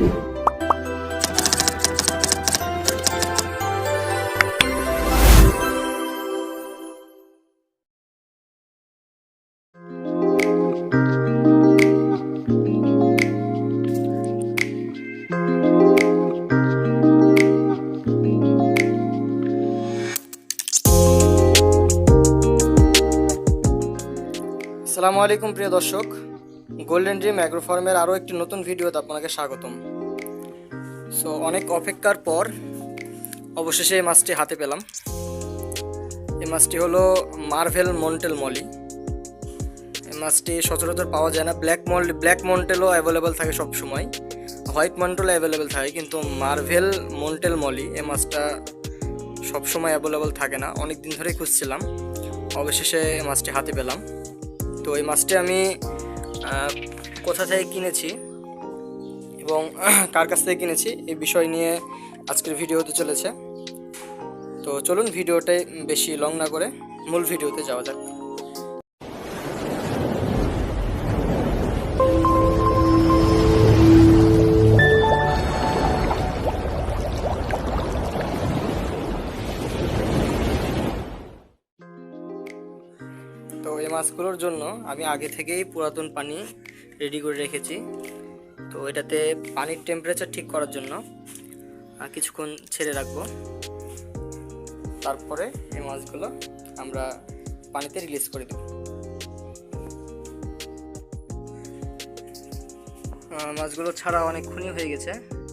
আসসালামু আলাইকুম প্রিয় দর্শক। গোল্ডেন ড্রিম অ্যাগ্রো ফার্মের আরও একটি নতুন ভিডিওতে আপনাকে স্বাগতম। সো অনেক অপেক্ষার পর অবশেষে এই মাছটি হাতে পেলাম। এই মাছটি হলো মার্ভেল মন্টেল মলি এই মাছটি সচরাচর পাওয়া যায় না। ব্ল্যাক মল ব্ল্যাক মন্টেলও অ্যাভেলেবেল থাকে সব সময় হোয়াইট মন্টেলও অ্যাভেলেবেল থাকে, কিন্তু মার্ভেল মন্টেল মলি এই মাছটা সবসময় অ্যাভেলেবেল থাকে না। অনেক দিন ধরেই খুঁজছিলাম। অবশেষে এই মাছটি হাতে পেলাম। তো এই মাছটি আমি কোথা থেকে কিনেছি? এবং কার কাছ থেকে কিনেছি এই বিষয় নিয়ে আজকের ভিডিও হতে চলেছে। তো চলুন ভিডিওটাই বেশি লং না করে মূল ভিডিওতে যাওয়া যাক। তো এই মাছগুলোর জন্য আমি আগে থেকেই পুরাতন পানি রেডি করে রেখেছি। তো এটাতে পানির টেম্পারেচার ঠিক করার জন্য কিছুক্ষণ ছেড়ে রাখব। তারপরে এই মাছগুলো আমরা পানিতে রিলিজ করে দেব। মাছগুলো ছাড়া অনেকক্ষণই হয়ে গেছে।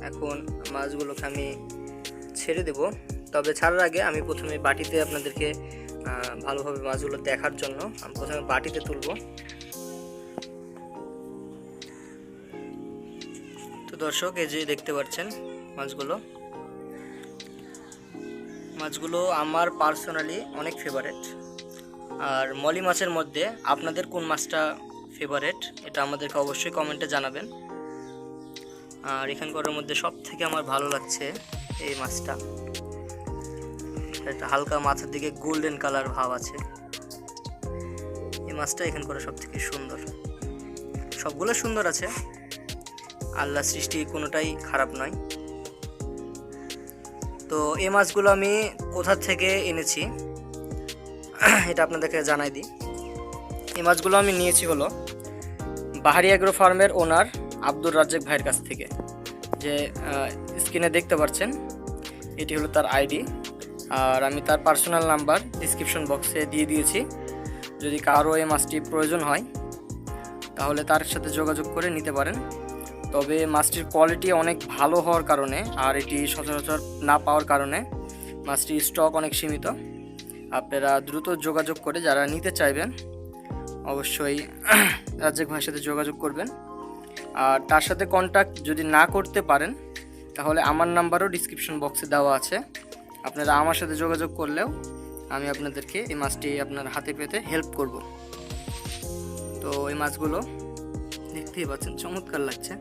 এখন মাছগুলোকে আমি ছেড়ে দেব। তবে ছাড়ার আগে আমি প্রথমে বাটিতে আপনাদেরকে ভালোভাবে মাছগুলো দেখার জন্য, আমি প্রথমে বাটিতে তুলব। দর্শক, এই যে দেখতে পাচ্ছেন মাছগুলো। মাছগুলো আমার পার্সোনালি অনেক ফেভারেট আর মলি মাছের মধ্যে আপনাদের কোন মাছটা ফেভারেট এটা আমাদেরকে অবশ্যই কমেন্টে জানাবেন। আর এখানকার মধ্যে সব থেকে আমার ভালো লাগছে এই মাছটা। একটা হালকা মাছের দিকে গোল্ডেন কালার ভাব আছে। এই মাছটা এখান করে সব থেকে সুন্দর। সবগুলো সুন্দর আছে। আল্লাহ সৃষ্টি কোনোটাই খারাপ নয়। তো এই মাছগুলো আমি কোথা থেকে এনেছি? এটা আপনাদেরকে জানাই দিই। এই মাছগুলো আমি নিয়েছি হলো বাহারি অ্যাগ্রো ফার্মের ওনার আব্দুর রাজ্জাক ভাইয়ের কাছ থেকে। যে স্ক্রিনে দেখতে পাচ্ছেন, এটি হলো তার আইডি। আর আমি তার পার্সোনাল নাম্বার ডিসক্রিপশন বক্সে দিয়ে দিয়েছি। যদি কারও এই মাছটি প্রয়োজন হয়, তাহলে তার সাথে যোগাযোগ করে নিতে পারেন। তবে মাছটির কোয়ালিটি অনেক ভালো হওয়ার কারণে আর এটি সচরাচর না পাওয়ার কারণে মাছটির স্টক অনেক সীমিত। আপনারা দ্রুত যোগাযোগ করে যারা নিতে চাইবেন, অবশ্যই রাজ্জাক ভাইয়ের সাথে যোগাযোগ করবেন। আর তার সাথে কন্ট্যাক্ট যদি না করতে পারেন, তাহলে আমার নাম্বারও ডিসক্রিপশন বক্সে দেওয়া আছে। আপনারা আমার সাথে যোগাযোগ করলেও আমি আপনাদেরকে এই মাছটি আপনার হাতে পেতে হেল্প করব। তো এই মাছগুলো দেখতেই পাচ্ছেন, চমৎকার লাগছে।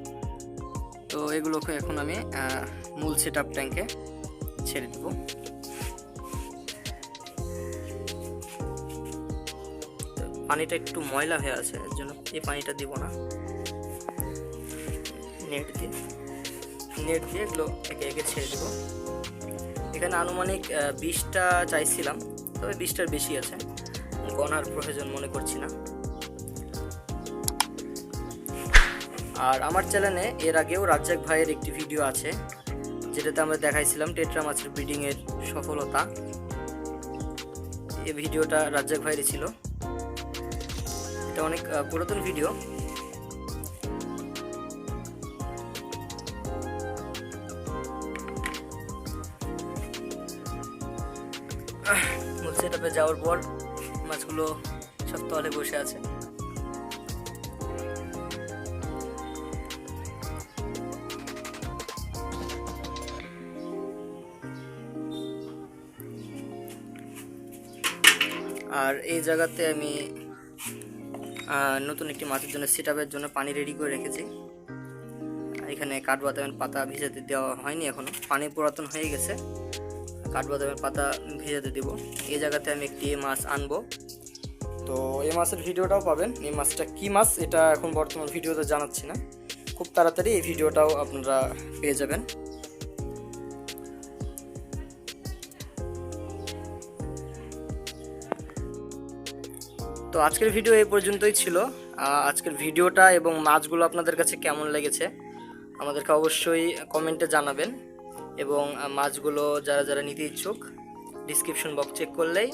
তো এগুলোকে এখন আমি মূল সেট আপ ট্যাঙ্কে ছেড়ে দেবো। পানিটা একটু ময়লা হয়ে আছে, এর জন্য এই পানিটা দিব না। নেট দিয়ে নেট দিয়ে এগুলো একে একে ছেড়ে দেবো। এখানে আনুমানিক বিশটা চাইছিলাম, তবে বিশটার বেশি আছে। গনার প্রয়োজন মনে করছি না। আর আমার চ্যানেলে এর আগেও রাজ্জাক ভাইয়ের একটি ভিডিও আছে, যেটাতে আমরা দেখাইছিলাম টেট্রা মাছের ব্রিডিংয়ের সফলতা। এই ভিডিওটা রাজ্জাক ভাইয়েরই ছিল। এটা অনেক পুরাতন ভিডিও মূল সেটআপে যাওয়ার পর মাছগুলো সব তলে বসে আছে। আর এই জায়গাতে আমি নতুন একটি মাছের জন্য সেটআপের জন্য পানি রেডি করে রেখেছি। এখানে কাঠবাদামের পাতা ভিজাতে দেওয়া হয়নি এখনও পানি পুরাতন হয়ে গেছে। কাঠবাদামের পাতা ভিজাতে দিব। এই জায়গাতে আমি একটি মাছ আনব। তো এই মাছের ভিডিওটাও পাবেন। এই মাছটা কী মাছ এটা এখন বর্তমান ভিডিওতে জানাচ্ছি না। খুব তাড়াতাড়ি এই ভিডিওটাও আপনারা পেয়ে যাবেন। তো আজকের ভিডিও এই পর্যন্তই ছিল। আজকের ভিডিওটা এবং মাছগুলো আপনাদের কাছে কেমন লেগেছে, আমাদেরকে অবশ্যই কমেন্টে জানাবেন। এবং মাছগুলো যারা যারা নিতে ইচ্ছুক ডিসক্রিপশন বক্স চেক করলেই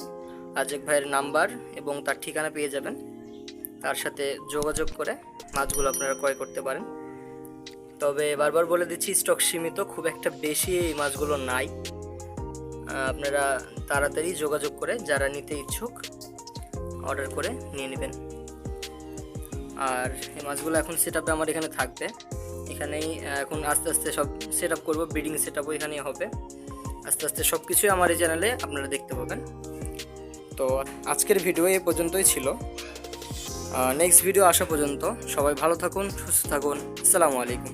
রাজেক ভাইয়ের নাম্বার এবং তার ঠিকানা পেয়ে যাবেন। তার সাথে যোগাযোগ করে মাছগুলো আপনারা ক্রয় করতে পারেন। তবে বারবার বলে দিচ্ছি স্টক সীমিত, খুব একটা বেশি এই মাছগুলো নাই। আপনারা তাড়াতাড়ি যোগাযোগ করে যারা নিতে ইচ্ছুক অর্ডার করে নিয়ে নেবেন। আর এই মাছগুলো এখন সেট আমার এখানে থাকবে। এখানেই এখন আস্তে আস্তে সব সেট আপ করব ব্রিডিং সেট আপও এখানেই হবে। আস্তে আস্তে সব কিছুই আমার এই চ্যানেলে আপনারা দেখতে পাবেন। তো আজকের ভিডিও এই পর্যন্তই ছিল। নেক্সট ভিডিও আসা পর্যন্ত সবাই ভালো থাকুন, সুস্থ থাকুন। আসসালামু আলাইকুম।